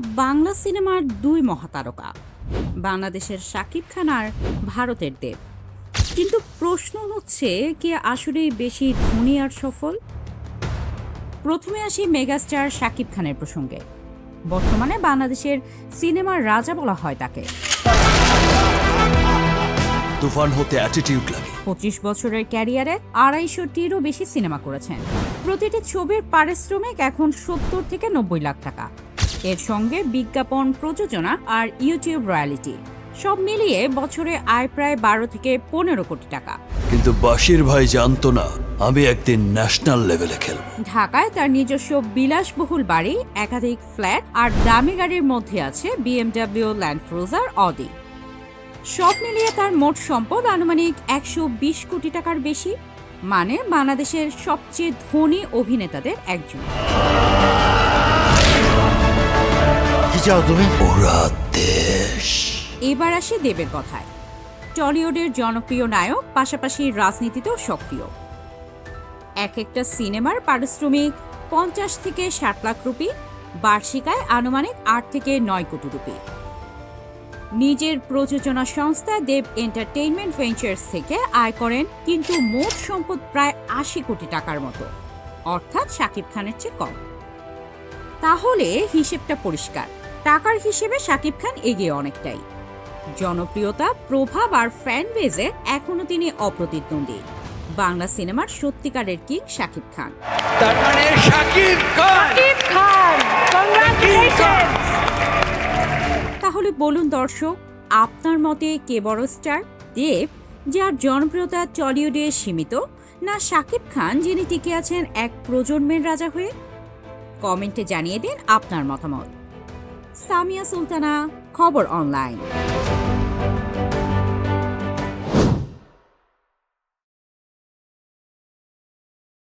বাংলা সিনেমার দুই মহাতারকা বাংলাদেশের শাকিব খান আর ভারতের দেব। কিন্তু প্রশ্ন হচ্ছে কে আসলেই বেশি ধনী আর সফল? প্রথমে আসি মেগাস্টার শাকিব খানের প্রসঙ্গে। বর্তমানে বাংলাদেশের সিনেমার রাজা বলা হয় তাকে। তুফান হতে অ্যাটিটিউড লাগে। পঁচিশ বছরের ক্যারিয়ারে আড়াইশোটিরও বেশি সিনেমা করেছেন। প্রতিটি ছবির পারিশ্রমিক এখন সত্তর থেকে নব্বই লাখ টাকা। এর সঙ্গে বিজ্ঞাপন প্রযোজনা আর ইউটিউব রয়্যালিটি সব মিলিয়ে বছরে আয় প্রায় বারো থেকে পনেরো কোটি টাকা। কিন্তু বাশির ভাই জানতো না আমি একদিন ন্যাশনাল লেভেলে খেলব। ঢাকায় তার নিজস্ব বিলাসবহুল বাড়ি একাধিক ফ্ল্যাট আর দামি গাড়ির মধ্যে আছে বিএমডব্লিউ ল্যান্ড ক্রুজার অডি সব মিলিয়ে তার মোট সম্পদ আনুমানিক একশো বিশ কোটি টাকার বেশি মানে বাংলাদেশের সবচেয়ে ধনী অভিনেতাদের একজন। চাও তুমি। ওরা দেশ। এবার আসি দেবের কথায়। টলিউডের জনপ্রিয় নায়ক পাশাপাশি রাজনীতিতেও সক্রিয়। এক একটা সিনেমার পারিশ্রমিক পঞ্চাশ থেকে ষাট লাখ রুপি বার্ষিকায় আনুমানিক আট থেকে নয় কোটি রুপি। নিজের প্রযোজনা সংস্থা দেব এন্টারটেইনমেন্ট ভেঞ্চার্স থেকে আয় করেন কিন্তু মোট সম্পদ প্রায় আশি কোটি টাকার মতো অর্থাৎ শাকিব খানের চেয়ে কম। তাহলে হিসেবটা পরিষ্কার। টাকার হিসেবে শাকিব খান এগিয়ে অনেকটাই। জনপ্রিয়তা প্রভাব আর ফ্যান বেজে এখনও তিনি অপ্রতিদ্বন্দ্বী। বাংলা সিনেমার সত্যিকারের কিং শাকিব খান। তার মানে শাকিব খান! খান! তাহলে বলুন দর্শক আপনার মতে কে বড় স্টার? দেব যার জনপ্রিয়তা টলিউডে সীমিত না শাকিব খান যিনি টিকে আছেন এক প্রজন্মের রাজা হয়ে? কমেন্টে জানিয়ে দিন আপনার মতামত। সামিয়া সুলতানা খবর অনলাইন।